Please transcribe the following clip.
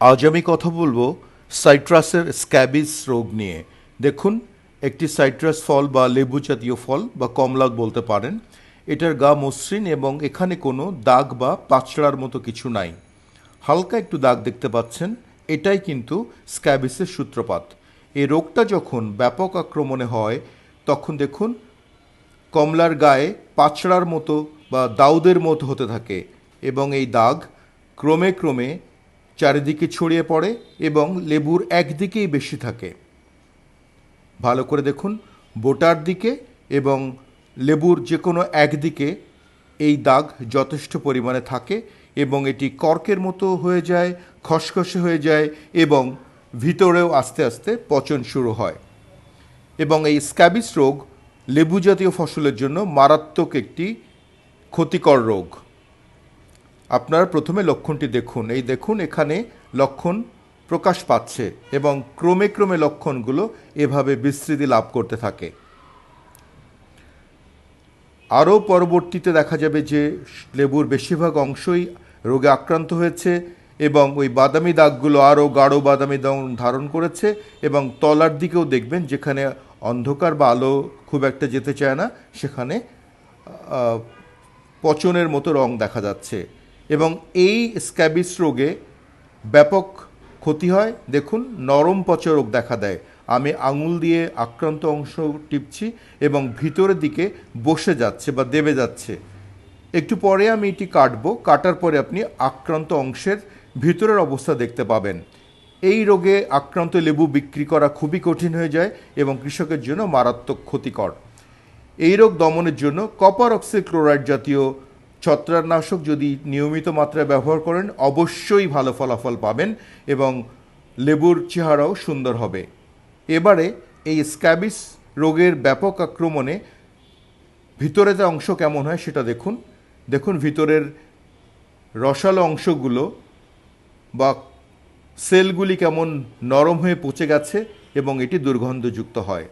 আজ আমি কথা বলব সাইট্রাসের স্ক্যাবিস রোগ নিয়ে। দেখুন, একটি সাইট্রাস ফল বা লেবু জাতীয় ফল বা কমলা বলতে পারেন। এটার গা মসৃণ এবং এখানে কোনো দাগ বা পাচড়ার মতো কিছু নাই। হালকা একটু দাগ দেখতে পাচ্ছেন, এটাই কিন্তু স্ক্যাবিসের সূত্রপাত। এই রোগটা যখন ব্যাপক আক্রমণে হয়, তখন দেখুন, কমলার গায়ে পাচড়ার মতো বা দাউদের মতো হতে থাকে এবং এই দাগ ক্রমে ক্রমে চারিদিকে ছড়িয়ে পড়ে এবং লেবুর একদিকেই বেশি থাকে। ভালো করে দেখুন, বোটার দিকে এবং লেবুর যে কোনো একদিকে এই দাগ যথেষ্ট পরিমাণে থাকে এবং এটি কর্কের মতো হয়ে যায়, খসখসে হয়ে যায় এবং ভিতরেও আস্তে আস্তে পচন শুরু হয়। এবং এই স্ক্যাবিস রোগ লেবু জাতীয় ফসলের জন্য মারাত্মক একটি ক্ষতিকর রোগ। আপনারা প্রথমে লক্ষণটি দেখুন। এই দেখুন, এখানে লক্ষণ প্রকাশ পাচ্ছে এবং ক্রমে ক্রমে লক্ষণগুলো এভাবে বিস্তৃতি লাভ করতে থাকে। আরও পরবর্তীতে দেখা যাবে যে লেবুর বেশিরভাগ অংশই রোগে আক্রান্ত হয়েছে এবং ওই বাদামি দাগগুলো আরও গাঢ় বাদামি রং ধারণ করেছে এবং তলার দিকেও দেখবেন যেখানে অন্ধকার বা আলো খুব একটা যেতে চায় না, সেখানে পচনের মতো রং দেখা যাচ্ছে। এবং এই স্ক্যাবিস রোগে ব্যাপক ক্ষতি হয়। দেখুন, নরম পচা রোগ দেখা দেয়। আমি আঙুল দিয়ে আক্রান্ত অংশ টিপছি এবং ভিতরের দিকে বসে যাচ্ছে বা দেবে যাচ্ছে। একটু পরে আমি এটি কাটবো। কাটার পরে আপনি আক্রান্ত অংশের ভিতরের অবস্থা দেখতে পাবেন। এই রোগে আক্রান্ত লেবু বিক্রি করা খুবই কঠিন হয়ে যায় এবং কৃষকের জন্য মারাত্মক ক্ষতিকর। এই রোগ দমনের জন্য কপার অক্সিক্লোরাইড জাতীয় ছত্রাকনাশক যদি নিয়মিত মাত্রায় ব্যবহার করেন, অবশ্যই ভালো ফলাফল পাবেন এবং লেবুর চেহারাও সুন্দর হবে। এবারে এই স্ক্যাবিস রোগের ব্যাপক আক্রমণে ভিতরের অংশ কেমন হয় সেটা দেখুন। দেখুন ভিতরের রসালো অংশগুলো বা সেলগুলি কেমন নরম হয়ে পচে গেছে এবং এটি দুর্গন্ধযুক্ত হয়।